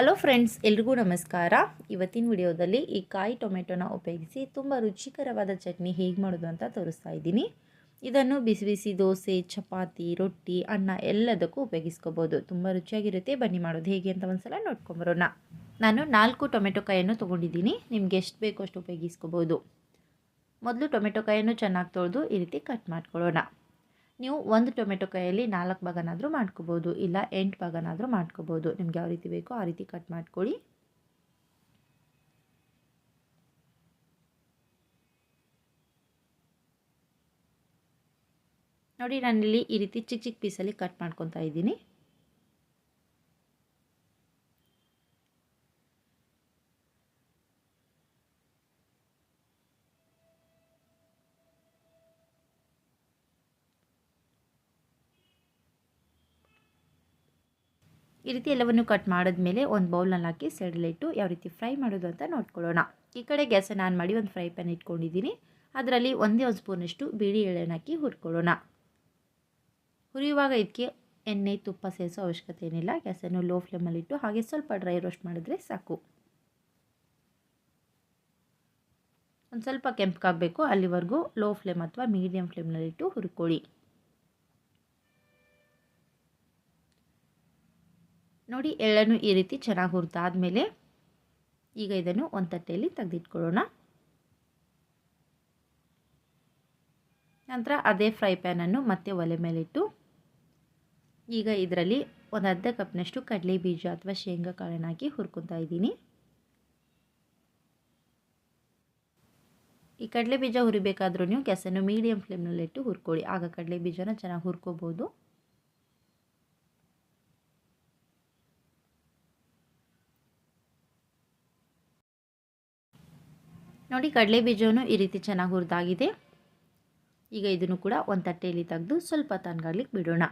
Hello friends ಎಲ್ರಿಗೂ ನಮಸ್ಕಾರ. ಇವತ್ತಿನ ವಿಡಿಯೋದಲ್ಲಿ ಈ ಕಾಯಿ ಟೊಮೆಟೊನ ಉಪಯೋಗಿಸಿ ತುಂಬ ರುಚಿಕರವಾದ ಚಟ್ನಿ ಹೇಗೆ ಮಾಡೋದು ಅಂತ ತೋರಿಸ್ತಾ ಇದ್ದೀನಿ. ಇದನ್ನು ಬಿಸಿ ಬಿಸಿ ದೋಸೆ, ಚಪಾತಿ, ರೊಟ್ಟಿ, ಅನ್ನ ಎಲ್ಲದಕ್ಕೂ ಉಪಯೋಗಿಸ್ಕೋಬೋದು. ತುಂಬ ರುಚಿಯಾಗಿರುತ್ತೆ. ಬನ್ನಿ ಮಾಡೋದು ಹೇಗೆ ಅಂತ ಒಂದ್ಸಲ ನೋಡ್ಕೊಂಬರೋಣ ನಾನು ನಾಲ್ಕು ಟೊಮೆಟೊ ಕಾಯನ್ನು ತೊಗೊಂಡಿದ್ದೀನಿ. ನಿಮ್ಗೆ ಎಷ್ಟು ಬೇಕೋ ಅಷ್ಟು ಉಪಯೋಗಿಸ್ಕೋಬೋದು. ಮೊದಲು ಟೊಮೆಟೊ ಕಾಯನ್ನು ಚೆನ್ನಾಗಿ ತೊಳೆದು ಈ ರೀತಿ ಕಟ್ ಮಾಡ್ಕೊಳ್ಳೋಣ. ನೀವು ಒಂದು ಟೊಮೆಟೊ ಕಾಯಲ್ಲಿ ನಾಲ್ಕು ಭಾಗನಾದರೂ ಮಾಡ್ಕೋಬೋದು, ಇಲ್ಲ ಎಂಟು ಭಾಗನಾದರೂ ಮಾಡ್ಕೋಬೋದು. ನಿಮ್ಗೆ ಯಾವ ರೀತಿ ಬೇಕೋ ಆ ರೀತಿ ಕಟ್ ಮಾಡ್ಕೊಳ್ಳಿ. ನೋಡಿ, ನಾನಿಲ್ಲಿ ಈ ರೀತಿ ಚಿಕ್ಕ ಚಿಕ್ಕ ಪೀಸಲ್ಲಿ ಕಟ್ ಮಾಡ್ಕೊತಾ ಇದ್ದೀನಿ. ಈ ರೀತಿ ಎಲ್ಲವನ್ನು ಕಟ್ ಮಾಡಿದ್ಮೇಲೆ ಒಂದು ಬೌಲ್ನಲ್ಲಿ ಹಾಕಿ ಸೈಡಲ್ಲಿಟ್ಟು ಯಾವ ರೀತಿ ಫ್ರೈ ಮಾಡೋದು ಅಂತ ನೋಡ್ಕೊಳ್ಳೋಣ. ಈ ಕಡೆ ಗ್ಯಾಸನ್ನು ಆನ್ ಮಾಡಿ ಒಂದು ಫ್ರೈ ಪ್ಯಾನ್ ಇಟ್ಕೊಂಡಿದ್ದೀನಿ. ಅದರಲ್ಲಿ ಒಂದೇ ಒಂದು ಸ್ಪೂನಷ್ಟು ಬಿಳಿ ಎಳೆನ ಹಾಕಿ ಹುರ್ಕೊಳ್ಳೋಣ. ಹುರಿಯುವಾಗ ಇದಕ್ಕೆ ಎಣ್ಣೆ, ತುಪ್ಪ ಸೇರಿಸೋ ಅವಶ್ಯಕತೆ ಏನಿಲ್ಲ. ಗ್ಯಾಸನ್ನು ಲೋ ಫ್ಲೇಮಲ್ಲಿಟ್ಟು ಹಾಗೆ ಸ್ವಲ್ಪ ಡ್ರೈ ರೋಸ್ಟ್ ಮಾಡಿದ್ರೆ ಸಾಕು. ಒಂದು ಸ್ವಲ್ಪ ಕೆಂಪಗಾಗಬೇಕು ಅಲ್ಲಿವರೆಗೂ ಲೋ ಫ್ಲೇಮ್ ಅಥವಾ ಮೀಡಿಯಮ್ ಫ್ಲೇಮ್ನಲ್ಲಿಟ್ಟು ಹುರ್ಕೊಳ್ಳಿ. ನೋಡಿ ಎಳ್ಳನ್ನು ಈ ರೀತಿ ಚೆನ್ನಾಗಿ ಹುರಿದಾದ್ಮೇಲೆ ಈಗ ಇದನ್ನು ಒಂದು ತಟ್ಟೆಯಲ್ಲಿ ತೆಗೆದಿಟ್ಕೊಳ್ಳೋಣ. ನಂತರ ಅದೇ ಫ್ರೈ ಪ್ಯಾನನ್ನು ಮತ್ತೆ ಒಲೆ ಮೇಲಿಟ್ಟು ಈಗ ಇದರಲ್ಲಿ ಒಂದು ಅರ್ಧ ಕಪ್ನಷ್ಟು ಕಡಲೆ ಬೀಜ ಅಥವಾ ಶೇಂಗಾ ಕಾಳನ್ನು ಹಾಕಿ ಹುರ್ಕೊತಾ ಇದ್ದೀನಿ. ಈ ಕಡಲೆ ಬೀಜ ಹುರಿಬೇಕಾದ್ರೂ ನೀವು ಗ್ಯಾಸನ್ನು ಮೀಡಿಯಮ್ ಫ್ಲೇಮ್ನಲ್ಲಿಟ್ಟು ಹುರ್ಕೊಳ್ಳಿ. ಆಗ ಕಡಲೆ ಬೀಜನ ಚೆನ್ನಾಗಿ ಹುರ್ಕೋಬೋದು. ನೋಡಿ, ಕಡಲೆ ಬೀಜವೂ ಈ ರೀತಿ ಚೆನ್ನಾಗಿ ಹುರಿದಾಗಿದೆ. ಈಗ ಇದನ್ನು ಕೂಡ ಒಂದು ತಟ್ಟೆಯಲ್ಲಿ ತೆಗೆದು ಸ್ವಲ್ಪ ತನ್ಗಾಗ್ಲಿಕ್ಕೆ ಬಿಡೋಣ.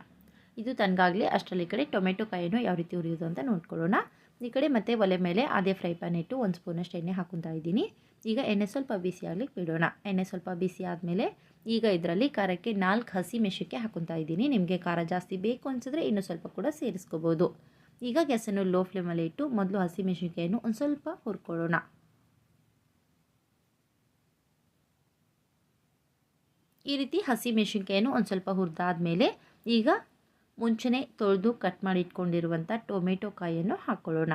ಇದು ತನಗಾಗಲಿ ಅಷ್ಟರಲ್ಲಿ ಕಡೆ ಟೊಮೆಟೊ ಕಾಯಿನೂ ಯಾವ ರೀತಿ ಹುರಿಯೋದು ಅಂತ ನೋಡ್ಕೊಳ್ಳೋಣ. ಈ ಕಡೆ ಮತ್ತೆ ಒಲೆ ಮೇಲೆ ಅದೇ ಫ್ರೈ ಪ್ಯಾನ್ ಇಟ್ಟು ಒಂದು ಸ್ಪೂನಷ್ಟು ಎಣ್ಣೆ ಹಾಕೊತಾ ಇದ್ದೀನಿ. ಈಗ ಎಣ್ಣೆ ಸ್ವಲ್ಪ ಬಿಸಿ ಆಗ್ಲಿಕ್ಕೆ ಬಿಡೋಣ. ಎಣ್ಣೆ ಸ್ವಲ್ಪ ಬಿಸಿ ಆದಮೇಲೆ ಈಗ ಇದರಲ್ಲಿ ಖಾರಕ್ಕೆ ನಾಲ್ಕು ಹಸಿ ಮೆಣಸಿಕೆ ಹಾಕೊತಾ ಇದ್ದೀನಿ. ನಿಮಗೆ ಖಾರ ಜಾಸ್ತಿ ಬೇಕು ಅನಿಸಿದ್ರೆ ಇನ್ನೂ ಸ್ವಲ್ಪ ಕೂಡ ಸೇರಿಸ್ಕೋಬೋದು. ಈಗ ಗ್ಯಾಸನ್ನು ಲೋ ಫ್ಲೇಮಲ್ಲಿ ಇಟ್ಟು ಮೊದಲು ಹಸಿ ಮೆಣಸಿನ್ಕಾಯನ್ನು ಒಂದು ಸ್ವಲ್ಪ ಹುರ್ಕೊಳ್ಳೋಣ. ಈ ರೀತಿ ಹಸಿ ಮೆಣಸಿನ್ಕಾಯನ್ನು ಒಂದು ಸ್ವಲ್ಪ ಹುರಿದಾದ್ಮೇಲೆ ಈಗ ಮುಂಚೆನೇ ತೊಳೆದು ಕಟ್ ಮಾಡಿ ಇಟ್ಕೊಂಡಿರುವಂಥ ಟೊಮೆಟೊ ಕಾಯಿಯನ್ನು ಹಾಕ್ಕೊಳ್ಳೋಣ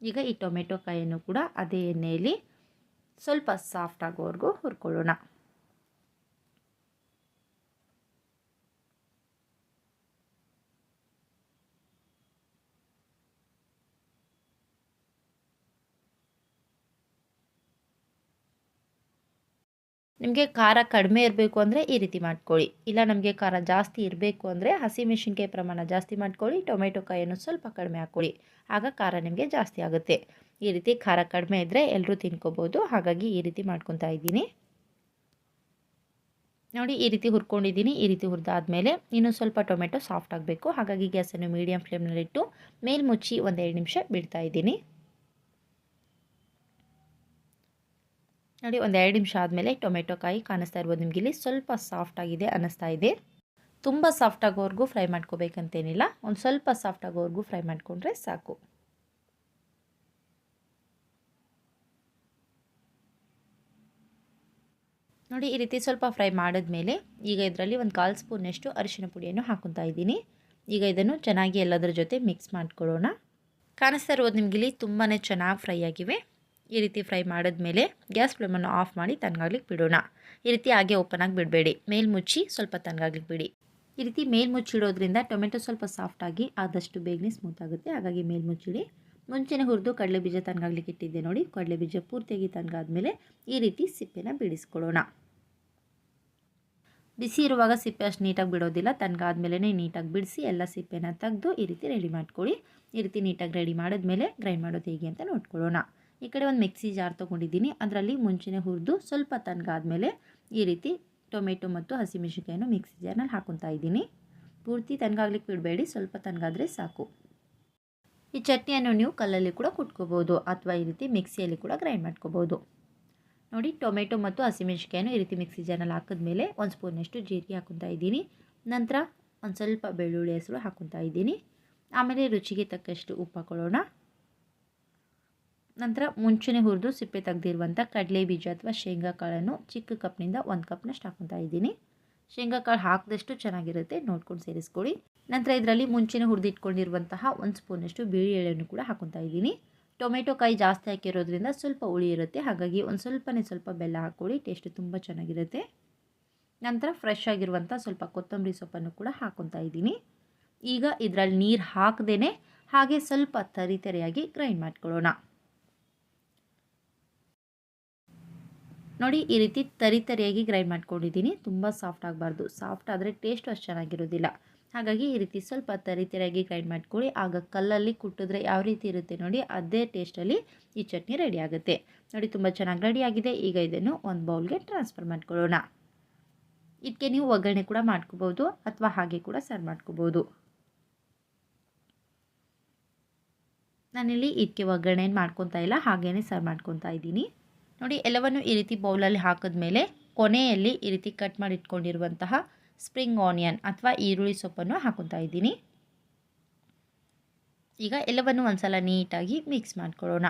ಈಗ ಈ ಟೊಮೆಟೊ ಕಾಯಿಯನ್ನು ಕೂಡ ಅದೇ ಎಣ್ಣೆಯಲ್ಲಿ ಸ್ವಲ್ಪ ಸಾಫ್ಟ್ ಆಗೋವರೆಗೂ ಹುರ್ಕೊಳ್ಳೋಣ. ನಿಮಗೆ ಖಾರ ಕಡಿಮೆ ಇರಬೇಕು ಅಂದರೆ ಈ ರೀತಿ ಮಾಡ್ಕೊಳ್ಳಿ. ಇಲ್ಲ ನಮಗೆ ಖಾರ ಜಾಸ್ತಿ ಇರಬೇಕು ಅಂದರೆ ಹಸಿಮೆಣಸಿನ್ಕಾಯಿ ಪ್ರಮಾಣ ಜಾಸ್ತಿ ಮಾಡ್ಕೊಳ್ಳಿ, ಟೊಮೆಟೊ ಕಾಯನ್ನು ಸ್ವಲ್ಪ ಕಡಿಮೆ ಹಾಕ್ಕೊಳ್ಳಿ ಆಗ ಖಾರ ನಿಮಗೆ ಜಾಸ್ತಿ ಆಗುತ್ತೆ. ಈ ರೀತಿ ಖಾರ ಕಡಿಮೆ ಇದ್ದರೆ ಎಲ್ಲರೂ ತಿನ್ಕೋಬೋದು. ಹಾಗಾಗಿ ಈ ರೀತಿ ಮಾಡ್ಕೊತಾ ಇದ್ದೀನಿ. ನೋಡಿ, ಈ ರೀತಿ ಹುರ್ಕೊಂಡಿದ್ದೀನಿ. ಈ ರೀತಿ ಹುರಿದಾದ್ಮೇಲೆ ಇನ್ನೂ ಸ್ವಲ್ಪ ಟೊಮೆಟೊ ಸಾಫ್ಟ್ ಆಗಬೇಕು. ಹಾಗಾಗಿ ಗ್ಯಾಸನ್ನು ಮೀಡಿಯಮ್ ಫ್ಲೇಮ್ನಲ್ಲಿಟ್ಟು ಮೇಲ್ಮುಚ್ಚಿ ಒಂದೆರಡು ನಿಮಿಷ ಬಿಡ್ತಾ ಇದ್ದೀನಿ. ನೋಡಿ, ಒಂದು ಎರಡು ನಿಮಿಷ ಆದಮೇಲೆ ಟೊಮೆಟೊ ಕಾಯಿ ಕಾಣಿಸ್ತಾ ಇರ್ಬೋದು ನಿಮಗೆ. ಇಲ್ಲಿ ಸ್ವಲ್ಪ ಸಾಫ್ಟ್ ಆಗಿದೆ ಅನ್ನಿಸ್ತಾ ಇದೆ. ತುಂಬ ಸಾಫ್ಟ್ ಆಗೋವರೆಗೂ ಫ್ರೈ ಮಾಡ್ಕೋಬೇಕಂತೇನಿಲ್ಲ. ಒಂದು ಸ್ವಲ್ಪ ಸಾಫ್ಟ್ ಆಗೋವರೆಗೂ ಫ್ರೈ ಮಾಡಿಕೊಂಡ್ರೆ ಸಾಕು. ನೋಡಿ, ಈ ರೀತಿ ಸ್ವಲ್ಪ ಫ್ರೈ ಮಾಡಿದ್ಮೇಲೆ ಈಗ ಇದರಲ್ಲಿ ಒಂದು ಕಾಲು ಸ್ಪೂನಷ್ಟು ಅರಿಶಿನ ಪುಡಿಯನ್ನು ಹಾಕೊತಾ ಇದ್ದೀನಿ. ಈಗ ಇದನ್ನು ಚೆನ್ನಾಗಿ ಎಲ್ಲದರ ಜೊತೆ ಮಿಕ್ಸ್ ಮಾಡ್ಕೊಳ್ಳೋಣ. ಕಾಣಿಸ್ತಾ ಇರ್ಬೋದು ನಿಮಗೆ ಇಲ್ಲಿ ತುಂಬಾ ಚೆನ್ನಾಗಿ ಫ್ರೈ ಆಗಿವೆ. ಈ ರೀತಿ ಫ್ರೈ ಮಾಡಿದ್ಮೇಲೆ ಗ್ಯಾಸ್ ಫ್ಲೇಮನ್ನು ಆಫ್ ಮಾಡಿ ತಣ್ಣಗಾಗ್ಲಿಕ್ಕೆ ಬಿಡೋಣ. ಈ ರೀತಿ ಹಾಗೆ ಓಪನ್ ಆಗಿ ಬಿಡಬೇಡಿ. ಮೇಲ್ ಮುಚ್ಚಿ ಸ್ವಲ್ಪ ತಣ್ಣಗಾಗ್ಲಿಕ್ಕೆ ಬಿಡಿ. ಈ ರೀತಿ ಮೇಲ್ ಮುಚ್ಚಿಡೋದ್ರಿಂದ ಟೊಮೆಟೊ ಸ್ವಲ್ಪ ಸಾಫ್ಟಾಗಿ ಆದಷ್ಟು ಬೇಗನೆ ಸ್ಮೂತ್ ಆಗುತ್ತೆ. ಹಾಗಾಗಿ ಮೇಲ್ ಮುಚ್ಚಿಡಿ. ಮುಂಚೆನೆ ಹುರಿದು ಕಡಲೆ ಬೀಜ ತಣ್ಣಗಾಗ್ಲಿಕ್ಕೆ ಇಟ್ಟಿದ್ದೆ ನೋಡಿ. ಕಡಲೆ ಬೀಜ ಪೂರ್ತಿಯಾಗಿ ತಣ್ಣಗಾದ್ಮೇಲೆ ಈ ರೀತಿ ಸಿಪ್ಪೆನ ಬಿಡಿಸ್ಕೊಳ್ಳೋಣ. ಬಿಸಿ ಇರುವಾಗ ಸಿಪ್ಪೆ ಅಷ್ಟು ನೀಟಾಗಿ ಬಿಡೋದಿಲ್ಲ. ತಣ್ಣಗಾದ್ಮೇಲೆ ನೀಟಾಗಿ ಬಿಡಿಸಿ ಎಲ್ಲ ಸಿಪ್ಪೆನ ತೆಗೆದು ಈ ರೀತಿ ರೆಡಿ ಮಾಡ್ಕೊಳ್ಳಿ. ಈ ರೀತಿ ನೀಟಾಗಿ ರೆಡಿ ಮಾಡಿದ್ಮೇಲೆ ಗ್ರೈಂಡ್ ಮಾಡೋದು ಹೇಗೆ ಅಂತ ನೋಡ್ಕೊಳ್ಳೋಣ. ಈ ಕಡೆ ಒಂದು ಮಿಕ್ಸಿ ಜಾರ್ ತೊಗೊಂಡಿದ್ದೀನಿ. ಅದರಲ್ಲಿ ಮುಂಚೆನೇ ಹುರಿದು ಸ್ವಲ್ಪ ತನಗಾದ್ಮೇಲೆ ಈ ರೀತಿ ಟೊಮೆಟೊ ಮತ್ತು ಹಸಿಮೆಣಸಿನ್ಕಾಯನ್ನು ಮಿಕ್ಸಿ ಜಾರ್ನಲ್ಲಿ ಹಾಕೊತಾ ಇದ್ದೀನಿ. ಪೂರ್ತಿ ತನಗಾಗ್ಲಿಕ್ಕೆ ಬಿಡಬೇಡಿ, ಸ್ವಲ್ಪ ತನಗಾದರೆ ಸಾಕು. ಈ ಚಟ್ನಿಯನ್ನು ನೀವು ಕಲ್ಲಲ್ಲಿ ಕೂಡ ಕುಟ್ಕೋಬೋದು ಅಥವಾ ಈ ರೀತಿ ಮಿಕ್ಸಿಯಲ್ಲಿ ಕೂಡ ಗ್ರೈಂಡ್ ಮಾಡ್ಕೋಬೋದು ನೋಡಿ, ಟೊಮೆಟೊ ಮತ್ತು ಹಸಿಮೆಣಸಿನ್ಕಾಯನ್ನು ಈ ರೀತಿ ಮಿಕ್ಸಿ ಜಾರ್ನಲ್ಲಿ ಹಾಕಿದ್ಮೇಲೆ ಒಂದು ಸ್ಪೂನಷ್ಟು ಜೀರಿಗೆ ಹಾಕೊತಾ ಇದ್ದೀನಿ. ನಂತರ ಒಂದು ಸ್ವಲ್ಪ ಬೆಳ್ಳುಳ್ಳಿ ಹೆಸರು ಹಾಕೊತಾ ಇದ್ದೀನಿ. ಆಮೇಲೆ ರುಚಿಗೆ ತಕ್ಕಷ್ಟು ಉಪ್ಪು ಹಾಕೊಳ್ಳೋಣ. ನಂತರ ಮುಂಚೆನೇ ಹುರಿದು ಸಿಪ್ಪೆ ತೆಗೆದಿರುವಂಥ ಕಡಲೆ ಬೀಜ ಅಥವಾ ಶೇಂಗಾ ಕಾಳನ್ನು ಚಿಕ್ಕ ಕಪ್ನಿಂದ ಒಂದು ಕಪ್ನಷ್ಟು ಹಾಕೊತಾ ಇದ್ದೀನಿ. ಶೇಂಗಾ ಕಾಳು ಹಾಕಿದಷ್ಟು ಚೆನ್ನಾಗಿರುತ್ತೆ, ನೋಡ್ಕೊಂಡು ಸೇರಿಸ್ಕೊಳ್ಳಿ. ನಂತರ ಇದರಲ್ಲಿ ಮುಂಚೆನೇ ಹುರಿದಿಟ್ಕೊಂಡಿರುವಂತಹ ಒಂದು ಸ್ಪೂನಷ್ಟು ಬಿಳಿ ಎಳೆಯನ್ನು ಕೂಡ ಹಾಕೊತಾ ಇದ್ದೀನಿ. ಟೊಮೆಟೊ ಕಾಯಿ ಜಾಸ್ತಿ ಹಾಕಿರೋದ್ರಿಂದ ಸ್ವಲ್ಪ ಹುಳಿ ಇರುತ್ತೆ, ಹಾಗಾಗಿ ಒಂದು ಸ್ವಲ್ಪನೇ ಸ್ವಲ್ಪ ಬೆಲ್ಲ ಹಾಕ್ಕೊಳ್ಳಿ, ಟೇಸ್ಟ್ ತುಂಬ ಚೆನ್ನಾಗಿರುತ್ತೆ. ನಂತರ ಫ್ರೆಶ್ ಆಗಿರುವಂಥ ಸ್ವಲ್ಪ ಕೊತ್ತಂಬರಿ ಸೊಪ್ಪನ್ನು ಕೂಡ ಹಾಕೊತಾ ಇದ್ದೀನಿ. ಈಗ ಇದರಲ್ಲಿ ನೀರು ಹಾಕದೇ ಹಾಗೆ ಸ್ವಲ್ಪ ತರಿ ತರಿಯಾಗಿ ಗ್ರೈಂಡ್ ಮಾಡ್ಕೊಳ್ಳೋಣ. ನೋಡಿ, ಈ ರೀತಿ ತರಿ ತರಿಯಾಗಿ ಗ್ರೈಂಡ್ ಮಾಡ್ಕೊಂಡಿದ್ದೀನಿ. ತುಂಬ ಸಾಫ್ಟ್ ಆಗಬಾರ್ದು. ಸಾಫ್ಟ್ ಆದರೆ ಟೇಸ್ಟು ಅಷ್ಟು ಚೆನ್ನಾಗಿರೋದಿಲ್ಲ. ಹಾಗಾಗಿ ಈ ರೀತಿ ಸ್ವಲ್ಪ ತರಿ ತರಿಯಾಗಿ ಗ್ರೈಂಡ್ ಮಾಡ್ಕೊಳ್ಳಿ. ಆಗ ಕಲ್ಲಲ್ಲಿ ಕುಟ್ಟಿದ್ರೆ ಯಾವ ರೀತಿ ಇರುತ್ತೆ ನೋಡಿ, ಅದೇ ಟೇಸ್ಟಲ್ಲಿ ಈ ಚಟ್ನಿ ರೆಡಿ ಆಗುತ್ತೆ. ನೋಡಿ, ತುಂಬ ಚೆನ್ನಾಗಿ ರೆಡಿ ಆಗಿದೆ. ಈಗ ಇದನ್ನು ಒಂದು ಬೌಲ್ಗೆ ಟ್ರಾನ್ಸ್ಫರ್ ಮಾಡ್ಕೊಳ್ಳೋಣ. ಇದಕ್ಕೆ ನೀವು ಒಗ್ಗರಣೆ ಕೂಡ ಮಾಡ್ಕೋಬೋದು, ಅಥವಾ ಹಾಗೆ ಕೂಡ ಸರ್ವ್ ಮಾಡ್ಕೋಬೋದು. ನಾನಿಲ್ಲಿ ಇದಕ್ಕೆ ಒಗ್ಗರಣೆ ಮಾಡ್ಕೊತಾ ಇಲ್ಲ ಹಾಗೇ ಸರ್ವ್ ಮಾಡ್ಕೊತಾ ಇದ್ದೀನಿ. ನೋಡಿ, ಎಲ್ಲವನ್ನು ಈ ರೀತಿ ಬೌಲಲ್ಲಿ ಹಾಕಿದ್ಮೇಲೆ ಕೊನೆಯಲ್ಲಿ ಈ ರೀತಿ ಕಟ್ ಮಾಡಿ ಇಟ್ಕೊಂಡಿರುವಂತಹ ಸ್ಪ್ರಿಂಗ್ ಆನಿಯನ್ ಅಥವಾ ಈರುಳ್ಳಿ ಸೊಪ್ಪನ್ನು ಹಾಕೊತಾ ಇದ್ದೀನಿ. ಈಗ ಎಲ್ಲವನ್ನು ಒಂದ್ಸಲ ನೀಟಾಗಿ ಮಿಕ್ಸ್ ಮಾಡ್ಕೊಳ್ಳೋಣ.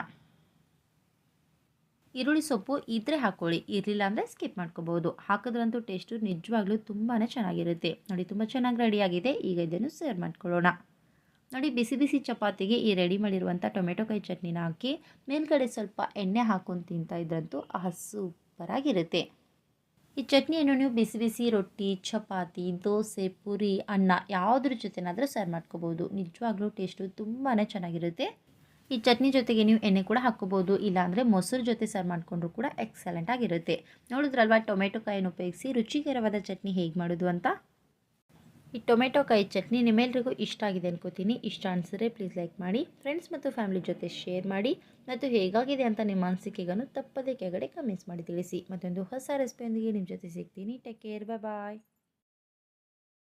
ಈರುಳ್ಳಿ ಸೊಪ್ಪು ಇದ್ರೆ ಹಾಕೊಳ್ಳಿ ಇರಲಿಲ್ಲ ಅಂದರೆ ಸ್ಕಿಪ್ ಮಾಡ್ಕೋಬೋದು ಹಾಕಿದ್ರಂತೂ ಟೇಸ್ಟು ನಿಜವಾಗ್ಲೂ ತುಂಬಾ ಚೆನ್ನಾಗಿರುತ್ತೆ. ನೋಡಿ, ತುಂಬ ಚೆನ್ನಾಗಿ ರೆಡಿಯಾಗಿದೆ ಈಗ ಇದನ್ನು ಸೇರ್ ಮಾಡ್ಕೊಳ್ಳೋಣ. ನೋಡಿ ಬಿಸಿ ಬಿಸಿ ಚಪಾತಿಗೆ ಈ ರೆಡಿ ಮಾಡಿರುವಂಥ ಟೊಮೆಟೊ ಕಾಯಿ ಚಟ್ನಿನ ಹಾಕಿ ಮೇಲ್ಗಡೆ ಸ್ವಲ್ಪ ಎಣ್ಣೆ ಹಾಕೊಂಡು ತಿಂತಾ ಇದ್ರಂತೂ ಆ ಸೂಪರಾಗಿರುತ್ತೆ ಈ ಚಟ್ನಿಯನ್ನು ನೀವು ಬಿಸಿ ಬಿಸಿ ರೊಟ್ಟಿ, ಚಪಾತಿ, ದೋಸೆ, ಪುರಿ, ಅನ್ನ ಯಾವುದ್ರ ಜೊತೆನಾದರೂ ಸರ್ವ್ ಮಾಡ್ಕೋಬೋದು. ನಿಜವಾಗ್ಲೂ ಟೇಸ್ಟು ತುಂಬಾ ಚೆನ್ನಾಗಿರುತ್ತೆ. ಈ ಚಟ್ನಿ ಜೊತೆಗೆ ನೀವು ಎಣ್ಣೆ ಕೂಡ ಹಾಕ್ಕೋಬೋದು. ಇಲ್ಲಾಂದರೆ ಮೊಸರು ಜೊತೆ ಸರ್ವ್ ಮಾಡಿಕೊಂಡ್ರು ಕೂಡ ಎಕ್ಸಲೆಂಟ್ ಆಗಿರುತ್ತೆ. ನೋಡಿದ್ರಲ್ವಾ ಟೊಮೆಟೊ ಕಾಯನ್ನು ಉಪಯೋಗಿಸಿ ರುಚಿಕರವಾದ ಚಟ್ನಿ ಹೇಗೆ ಮಾಡೋದು ಅಂತ? ಈ ಟೊಮೆಟೊ ಕಾಯಿ ಚಟ್ನಿ ನಿಮ್ಮೆಲ್ರಿಗೂ ಇಷ್ಟ ಆಗಿದೆ ಅನ್ಕೋತೀನಿ. ಇಷ್ಟ ಅನಿಸಿದ್ರೆ ಪ್ಲೀಸ್ ಲೈಕ್ ಮಾಡಿ ಫ್ರೆಂಡ್ಸ್ ಮತ್ತು ಫ್ಯಾಮಿಲಿ ಜೊತೆ ಶೇರ್ ಮಾಡಿ, ಮತ್ತು ಹೇಗಾಗಿದೆ ಅಂತ ನಿಮ್ಮ ಅನಿಸಿಕೆಗಳನ್ನು ತಪ್ಪದೇ ಕೆಳಗಡೆ ಕಮೆಂಟ್ಸ್ ಮಾಡಿ ತಿಳಿಸಿ. ಮತ್ತೊಂದು ಹೊಸ ರೆಸಿಪಿಯೊಂದಿಗೆ ನಿಮ್ಮ ಜೊತೆ ಸಿಗ್ತೀನಿ. Take care bye